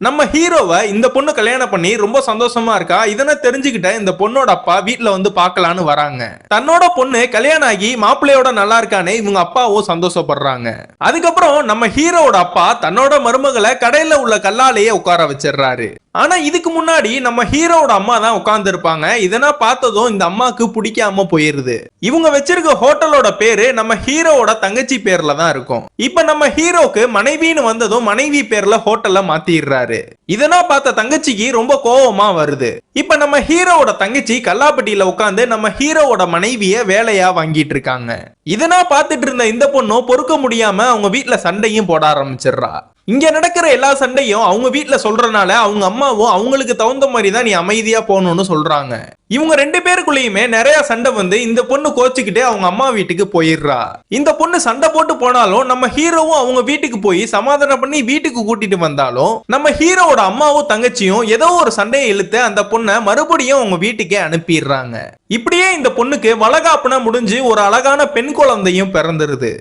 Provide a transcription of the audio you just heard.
நம்ம ஹீரோவை இந்த பொண்ணு கல்யாணம் பண்ணி ரொம்ப சந்தோஷமா இருக்கா? இதனை தெரிஞ்சுக்கிட்ட இந்த பொண்ணோட அப்பா வீட்டுல வந்து பார்க்கலான்னு வராங்க. தன்னோட பொண்ணு கல்யாணம் ஆகி மாப்பிள்ளையோட நல்லா இருக்கானே இவங்க அப்பாவும் சந்தோஷப்படுறாங்க. அதுக்கப்புறம் நம்ம ஹீரோவோட அப்பா தன்னோட மருமகளை கடையில உள்ள கல்லாலேயே உட்கார வச்சிடுறாரு. ஆனா இதுக்கு முன்னாடி நம்ம ஹீரோவோட அம்மா தான் உட்கார்ந்து இருப்பாங்க இதனா பார்த்ததும் இந்த அம்மாக்கு பிடிக்காம போயிருது. இவங்க வச்சிருக்க ஹோட்டலோட பேரு நம்ம ஹீரோவோட தங்கச்சி பேர்ல தான் இருக்கும். இப்ப நம்ம ஹீரோக்கு மனைவின்னு வந்ததும் மனைவி பேர்ல ஹோட்டல்ல மாத்திடுறாரு. இதனா பார்த்த தங்கச்சிக்கு ரொம்ப கோவமா வருது. இப்ப நம்ம ஹீரோவோட தங்கச்சி கல்லாப்பட்டியில உட்காந்து நம்ம ஹீரோவோட மனைவிய வேலையா வாங்கிட்டு இருக்காங்க. இதனா பார்த்துட்டு இருந்த இந்த பொண்ணும் பொறுக்க முடியாம அவங்க வீட்டுல சண்டையும் போட ஆரம்பிச்சிடுறா. இங்க நடக்கிற எல்லா சண்டையும் அவங்க வீட்டுல சொல்றனால அவங்க அம்மாவும் அவங்களுக்கு தகுந்த மாதிரி தான் நீ அமைதியா போகணும்னு சொல்றாங்க. இவங்க ரெண்டு பேருக்குள்ளயுமே நிறைய சண்டை வந்து இந்த பொண்ணு கோச்சுக்கிட்டே அவங்க அம்மா வீட்டுக்கு போயிடுறா. இந்த பொண்ணு சண்டை போட்டு போனாலும் நம்ம ஹீரோவும் அவங்க வீட்டுக்கு போய் சமாதானம் பண்ணி வீட்டுக்கு கூட்டிட்டு வந்தாலும் நம்ம ஹீரோவோட அம்மாவும் தங்கச்சியும் ஏதோ ஒரு சண்டையை இழுத்து அந்த பொண்ணை மறுபடியும் அவங்க வீட்டுக்கே அனுப்பிடுறாங்க. இப்படியே இந்த பொண்ணுக்கு வளகாப்புனா முடிஞ்சு ஒரு அழகான பெண் குழந்தையும் பிறந்துருது.